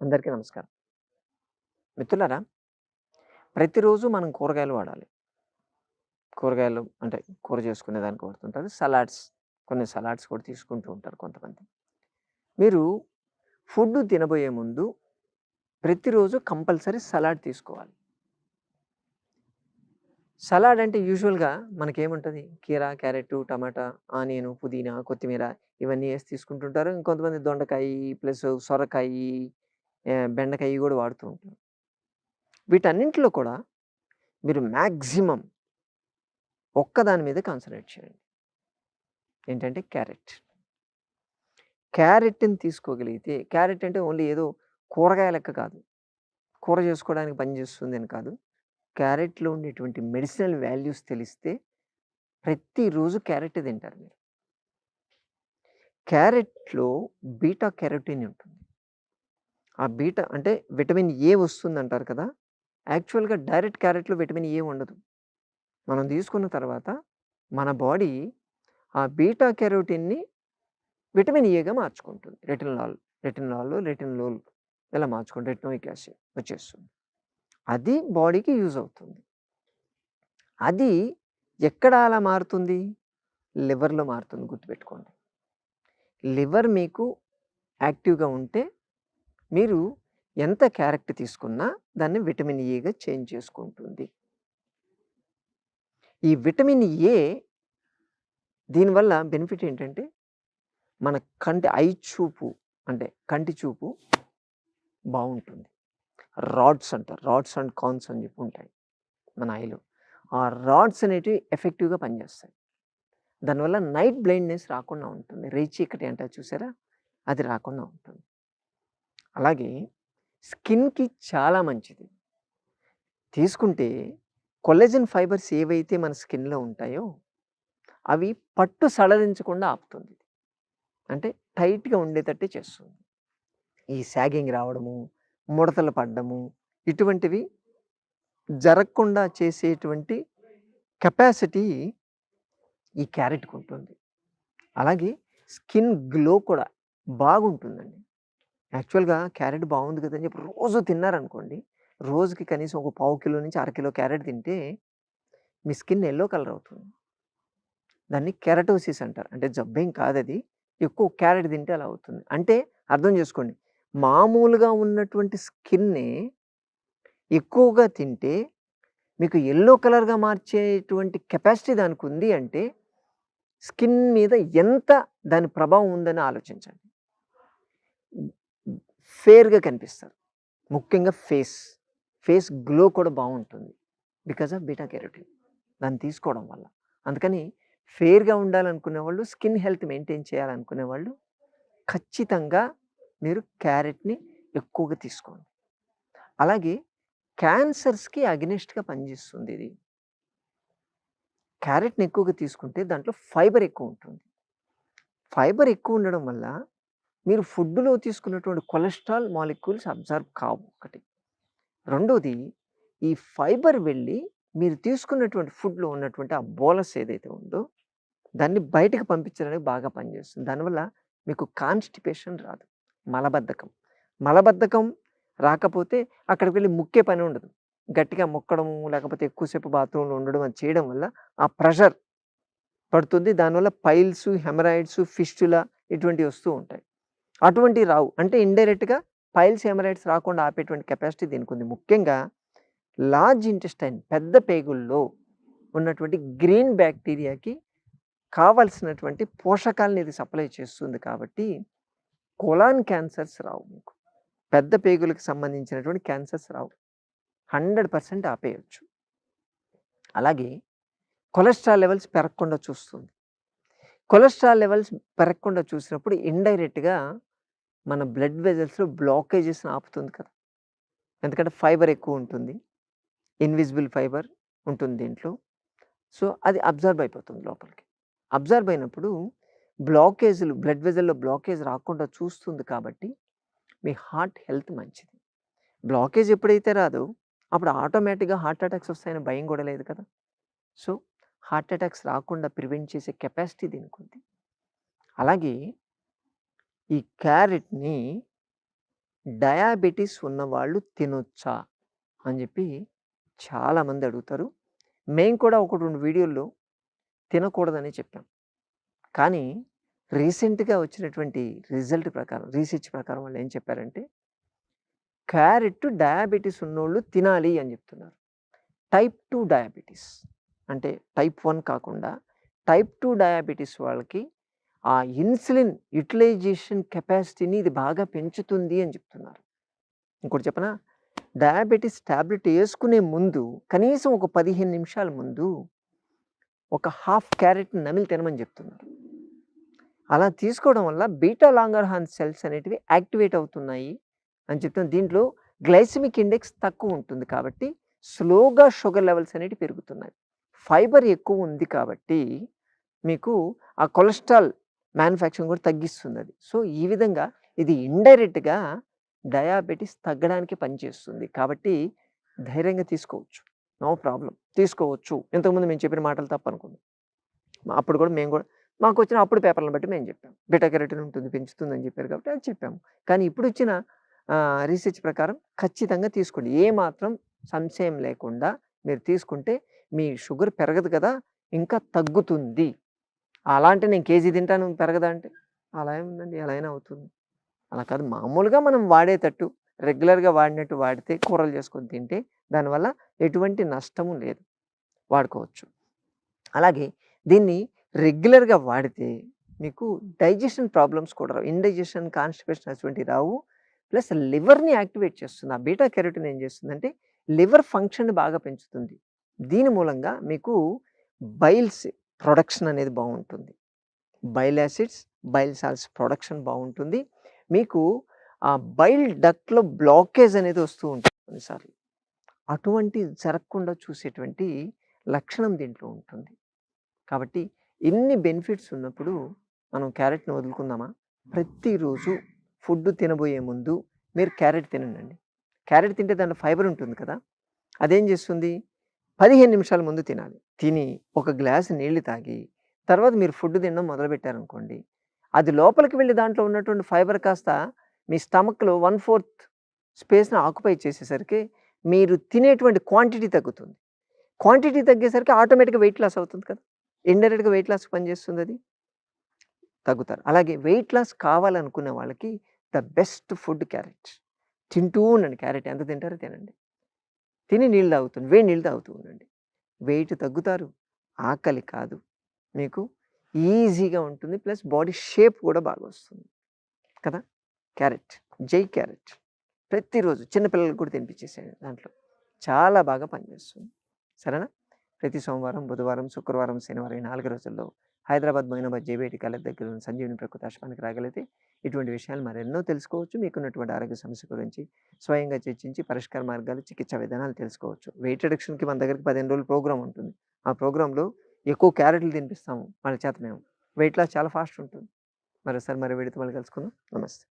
అందరికీ నమస్కారం. మిత్రులారా, ప్రతిరోజు మనం కూరగాయలు వాడాలి. కూరగాయలు అంటే కూర చేసుకునే దానికి వాడుతుంటారు. సలాడ్స్ కొన్ని సలాడ్స్ కూడా తీసుకుంటూ ఉంటారు కొంతమంది. మీరు ఫుడ్ తినబోయే ముందు ప్రతిరోజు కంపల్సరీ సలాడ్ తీసుకోవాలి. సలాడ్ అంటే యూజువల్‌గా మనకేముంటుంది కీర, క్యారెట్ టమాటా, ఆనియన్ పుదీనా, కొత్తిమీర ఇవన్నీ వేసి తీసుకుంటుంటారు. ఇంకొంతమంది దొండకాయ ప్లస్ సొరకాయి, ఆహ్, బెండకాయి గూడా వాడుతూ ఉంటారు. వీటన్నింటిలో కూడా మీరు మాక్సిమం ఒక్కదాని మీద కాన్సంట్రేట్ చేయండి. ఏంటంటే క్యారెట్. క్యారెట్‌ని తీసుకోగలిగితే క్యారెట్ అంటే ఓన్లీ ఏదో కూరగాయ లెక్క కాదు. కూర చేసుకోవడానికి పనిచేస్తుంది అని కాదు. క్యారెట్‌లో ఉండేటువంటి మెడిసినల్ వాల్యూస్ తెలిస్తే ప్రతిరోజు క్యారెట్ తింటారు మీరు. క్యారెట్‌లో బీటా కెరోటిన్ ఉంటుంది. ఆ బీటా అంటే విటమిన్ ఏ వస్తుంది అంటారు కదా! యాక్చువల్‌గా డైరెక్ట్ క్యారెట్‌లో విటమిన్ ఏ ఉండదు. మనం తీసుకున్న తర్వాత మన బాడీ ఆ బీటా కెరోటిన్‌ని విటమిన్ ఏగా మార్చుకుంటుంది. రెటినాల్, రెటినాల్, రెటినోల్ ఇలా మార్చుకుంటే రెటినోయిక్ యాసిడ్ వచ్చేస్తుంది. అది బాడీకి యూజ్ అవుతుంది. అది ఎక్కడ అలా మారుతుంది? లివర్‌లో మారుతుంది గుర్తుపెట్టుకోండి. లివర్ మీకు యాక్టివ్‌గా ఉంటే మీరు ఎంత క్యారెట్ తీసుకున్నా దాన్ని విటమిన్ ఏగా చేంజ్ చేసుకుంటుంది. ఈ విటమిన్ ఏ దీనివల్ల బెనిఫిట్ ఏంటంటే మన కంటి ఐ చూపు అంటే కంటి చూపు బాగుంటుంది రాడ్స్ అంటారు. రాడ్స్ అండ్ కాన్స్ అని చెప్పి ఉంటాయి మన ఐలో. ఆ రాడ్స్ అనేటివి ఎఫెక్టివ్‌గా పనిచేస్తాయి. దానివల్ల నైట్ బ్లైండ్‌నెస్ రాకుండా ఉంటుంది. రేచీకటి అంటారు చూసారా? అది రాకుండా ఉంటుంది. అలాగే స్కిన్‌కి చాలా మంచిది. తీసుకుంటే కొల్లజన్ ఫైబర్స్ ఏవైతే మన స్కిన్‌లో ఉంటాయో అవి పట్టు సడలించకుండా ఆపుతుంది. అంటే టైట్‌గా ఉండేటట్టే చేస్తుంది. ఈ శాగింగ్ రావడము, ముడతలు పడ్డము ఇటువంటివి జరగకుండా చేసేటువంటి కెపాసిటీ ఈ క్యారెట్‌కి ఉంటుంది. అలాగే స్కిన్ గ్లో కూడా బాగుంటుందండి. యాక్చువల్‌గా క్యారెట్ బాగుంది కదా! అని చెప్పి రోజు తిన్నారనుకోండి, రోజుకి కనీసం ఒక పావు కిలో నుంచి అర కిలో క్యారెట్ తింటే మీ స్కిన్ యెల్లో కలర్ అవుతుంది. దాన్ని కెరటోసిస్ అంటారు. అంటే జబ్బేం కాదది. ఎక్కువ క్యారెట్ తింటే అలా అవుతుంది. అంటే అర్థం చేసుకోండి. మామూలుగా ఉన్నటువంటి స్కిన్‌ని ఎక్కువగా తింటే మీకు యెల్లో కలర్‌గా మార్చేటువంటి కెపాసిటీ దానికుంది అంటే స్కిన్ మీద ఎంత దాని ప్రభావం ఉందని ఆలోచించండి. ఫేర్గా కనిపిస్తారు. ముఖ్యంగా ఫేస్. ఫేస్ గ్లో కూడా బాగుంటుంది బికాజ్ ఆఫ్ బీటా కెరోటిన్. దాన్ని తీసుకోవడం వల్ల. అందుకని ఫేర్గా ఉండాలనుకునే వాళ్ళు స్కిన్ హెల్త్ మెయింటైన్ చేయాలనుకునే వాళ్ళు ఖచ్చితంగా మీరు క్యారెట్‌ని ఎక్కువగా తీసుకోండి. అలాగే క్యాన్సర్స్‌కి అగెనిస్ట్‌గా పనిచేస్తుంది ఇది. క్యారెట్‌ని ఎక్కువగా తీసుకుంటే దాంట్లో ఫైబర్ ఎక్కువ ఉంటుంది. ఫైబర్ ఎక్కువ ఉండడం వల్ల మీరు ఫుడ్‌లో తీసుకున్నటువంటి కొలెస్ట్రాల్ మాలిక్యూల్స్ అబ్జర్వ్ కావు ఒకటి. రెండోది ఈ ఫైబర్ వెళ్ళి మీరు తీసుకున్నటువంటి ఫుడ్‌లో ఉన్నటువంటి ఆ బోలస్ ఏదైతే ఉందో దాన్ని బయటకు పంపించడానికి బాగా పనిచేస్తుంది. దానివల్ల మీకు కాన్‌స్టిపేషన్ రాదు. మలబద్ధకం. మలబద్ధకం రాకపోతే అక్కడికి వెళ్ళి ముక్కే పని ఉండదు. గట్టిగా ముక్కడము లేకపోతే ఎక్కువసేపు బాత్రూంలో ఉండడం అది చేయడం వల్ల ఆ ప్రెషర్ పడుతుంది. దానివల్ల పైల్స్, హెమరాయిడ్స్, ఫిస్టులా ఇటువంటివి వస్తూ ఉంటాయి. అటువంటివి రావు. అంటే ఇండైరెక్ట్‌గా పైల్స్, ఎమరైట్స్ రాకుండా ఆపేటువంటి కెపాసిటీ దీనికి ఉంది ముఖ్యంగా లార్జ్ ఇంటెస్టైన్ పెద్ద పేగుల్లో ఉన్నటువంటి గ్రీన్ బ్యాక్టీరియాకి కావాల్సినటువంటి పోషకాలను ఇది సప్లై చేస్తుంది కాబట్టి కొలాన్ క్యాన్సర్స్ రావు మీకు. పెద్ద పేగులకు సంబంధించినటువంటి క్యాన్సర్స్ రావు. హండ్రెడ్ పర్సెంట్ ఆపేయచ్చు అలాగే కొలెస్ట్రాల్ లెవెల్స్ పెరగకుండా చూస్తుంది. కొలెస్ట్రాల్ లెవెల్స్ పెరగకుండా చూసినప్పుడు ఇండైరెక్ట్‌గా మన బ్లడ్ వెజల్స్లో బ్లాకేజెస్‌ని ఆపుతుంది కదా! ఎందుకంటే ఫైబర్ ఎక్కువ ఉంటుంది. ఇన్విజిబుల్ ఫైబర్ ఉంటుంది దీంట్లో. సో, అది అబ్జార్బ్ అయిపోతుంది లోపలికి. అబ్జార్బ్ అయినప్పుడు బ్లాకేజ్‌లు బ్లడ్ వెజల్లో బ్లాకేజ్ రాకుండా చూస్తుంది కాబట్టి మీ హార్ట్ హెల్త్ మంచిది. బ్లాకేజ్ ఎప్పుడైతే రాదో అప్పుడు ఆటోమేటిక్‌గా హార్ట్ అటాక్స్ వస్తాయని భయం కూడా లేదు కదా! సో, హార్ట్ అటాక్స్ రాకుండా ప్రివెంట్ చేసే కెపాసిటీ దీనికుంది. అలాగే ఈ క్యారెట్‌ని డయాబెటిస్ ఉన్నవాళ్ళు తినొచ్చా? అని చెప్పి చాలామంది అడుగుతారు. మేము కూడా ఒక రెండు వీడియోల్లో తినకూడదనే చెప్పాం. కానీ రీసెంట్‌గా వచ్చినటువంటి రిజల్ట్ ప్రకారం, రీసెర్చ్ ప్రకారం వాళ్ళు ఏం చెప్పారంటే క్యారెట్ డయాబెటిస్ ఉన్నోళ్ళు తినాలి అని చెప్తున్నారు టైప్ టూ డయాబెటీస్ అంటే టైప్ వన్ కాకుండా టైప్ 2 డయాబెటిస్ వాళ్ళకి ఆ ఇన్సులిన్ యుటిలైజేషన్ కెపాసిటీని ఇది బాగా పెంచుతుంది అని చెప్తున్నారు. ఇంకోటి చెప్పనా? డయాబెటిస్ టాబ్లెట్ వేసుకునే ముందు కనీసం ఒక 15 నిమిషాల ముందు ఒక హాఫ్ క్యారెట్ నమిలి తినమని చెప్తున్నారు అలా తీసుకోవడం వల్ల బీటా లాంగర్హాన్స్ సెల్స్ అనేటివి యాక్టివేట్ అవుతున్నాయి అని చెప్తున్నారు. దీంట్లో గ్లైసెమిక్ ఇండెక్స్ తక్కువ ఉంటుంది కాబట్టి స్లోగా షుగర్ లెవెల్స్ అనేటివి పెరుగుతున్నాయి. ఫైబర్ ఎక్కువ ఉంది కాబట్టి మీకు ఆ కొలెస్ట్రాల్ మ్యానుఫ్యాక్చరింగ్ కూడా తగ్గిస్తుందది. సో, ఈ విధంగా ఇది ఇండైరెక్ట్‌గా డయాబెటిస్ తగ్గడానికి పనిచేస్తుంది. కాబట్టి ధైర్యంగా తీసుకోవచ్చు. నో ప్రాబ్లం తీసుకోవచ్చు. ఇంతకుముందు మేము చెప్పిన మాటలు తప్పనుకున్నాం. అప్పుడు కూడా మేము కూడా మాకొచ్చిన అప్పుడు పేపర్‌లను బట్టి మేము చెప్పాం. బీటా కెరటిన్ ఉంటుంది, పెంచుతుందని చెప్పారు కాబట్టి అది చెప్పాము. కానీ ఇప్పుడు వచ్చిన రీసెర్చ్ ప్రకారం ఖచ్చితంగా తీసుకోండి. ఏ మాత్రం సంశయం లేకుండా మీరు తీసుకుంటే మీ షుగర్ పెరగదు కదా! ఇంకా తగ్గుతుంది. అలా అంటే నేను కేజీ తింటాను పెరగదా అంటే? అలా ఏముందండి ఎలా అయినా అవుతుంది. అలా కాదు మామూలుగా మనం వాడేటట్టు రెగ్యులర్‌గా వాడినట్టు వాడితే కూరలు చేసుకొని తింటే దానివల్ల ఎటువంటి నష్టము లేదు. వాడుకోవచ్చు. అలాగే దీన్ని రెగ్యులర్‌గా వాడితే మీకు డైజెషన్ ప్రాబ్లమ్స్ కూడా రావు. ఇండైజెషన్, కాన్‌స్టిపేషన్ అటువంటివి రావు. ప్లస్ లివర్‌ని యాక్టివేట్ చేస్తుంది. ఆ బీటా కెరటిన్ ఏం చేస్తుందంటే లివర్ ఫంక్షన్‌ని బాగా పెంచుతుంది. దీని మూలంగా మీకు బైల్స్ ప్రొడక్షన్ అనేది బాగుంటుంది bile acids, bile salts production బాగుంటుంది మీకు ఆ బైల్ డక్ట్‌లో బ్లాకేజ్ అనేది వస్తూ ఉంటుంది కొన్నిసార్లు. అటువంటి జరగకుండా చూసేటువంటి లక్షణం దీంట్లో ఉంటుంది. కాబట్టి ఇన్ని బెనిఫిట్స్ ఉన్నప్పుడు మనం క్యారెట్‌ని వదులుకుందామా? ప్రతిరోజు ఫుడ్ తినబోయే ముందు మీరు క్యారెట్ తినండండి. క్యారెట్ తింటే దాంట్లో ఫైబర్ ఉంటుంది కదా! అదేం చేస్తుంది? 15 నిమిషాల ముందు తినాలి. తిని ఒక గ్లాస్ నీళ్ళు తాగి తర్వాత మీరు ఫుడ్ తినడం మొదలుపెట్టారనుకోండి. అది లోపలికి వెళ్ళి దాంట్లో ఉన్నటువంటి ఫైబర్ కాస్త మీ స్టమక్‌లో 1/4 స్పేస్‌ని ఆక్యుపై చేసేసరికి మీరు తినేటువంటి క్వాంటిటీ తగ్గుతుంది. క్వాంటిటీ తగ్గేసరికి ఆటోమేటిక్‌గా వెయిట్ లాస్ అవుతుంది కదా! ఇండైరెక్ట్‌గా వెయిట్ లాస్ పనిచేస్తుంది అది తగ్గుతారు. అలాగే వెయిట్ లాస్ కావాలనుకునే వాళ్ళకి ద బెస్ట్ ఫుడ్ క్యారెట్. తింటూ ఉండండి క్యారెట్ ఎంత తింటారో తినండి. తిని నీళ్ళు తాగుతుంది వేడి నీళ్ళు తాగుతూ ఉండండి. వెయిట్ తగ్గుతారు. ఆకలి కాదు. మీకు ఈజీగా ఉంటుంది. ప్లస్ బాడీ షేప్ కూడా బాగా వస్తుంది. కదా! క్యారెట్. జై క్యారెట్. ప్రతిరోజు చిన్నపిల్లలకు కూడా తినిపించేసేయండి దాంట్లో. చాలా బాగా పనిచేస్తుంది. సరేనా? ప్రతి సోమవారం, బుధవారం, శుక్రవారం, శనివారం ఈ నాలుగు రోజుల్లో హైదరాబాద్, మైనాబాద్ జేబీఐటీ కాలేజ్ దగ్గర ఉన్న సంజీవిని ప్రకృతి ఆశ్రమానికి రాగలిగితే ఇటువంటి విషయాలు మరెన్నో తెలుసుకోవచ్చు. మీకున్నటువంటి ఆరోగ్య సమస్య గురించి స్వయంగా చర్చించి పరిష్కార మార్గాలు, చికిత్సా విధానాలు తెలుసుకోవచ్చు. వెయిట్ రిడక్షన్‌కి మన దగ్గరికి 15 రోజుల ప్రోగ్రామ్ ఉంటుంది. ఆ ప్రోగ్రాంలో ఎక్కువ క్యారెట్లు తినిపిస్తాము వాళ్ళ చేత మేము. వెయిట్ లాస్ చాలా ఫాస్ట్ ఉంటుంది. మరోసారి మరి వీడితో మళ్ళీ కలుసుకుందాం. నమస్తే.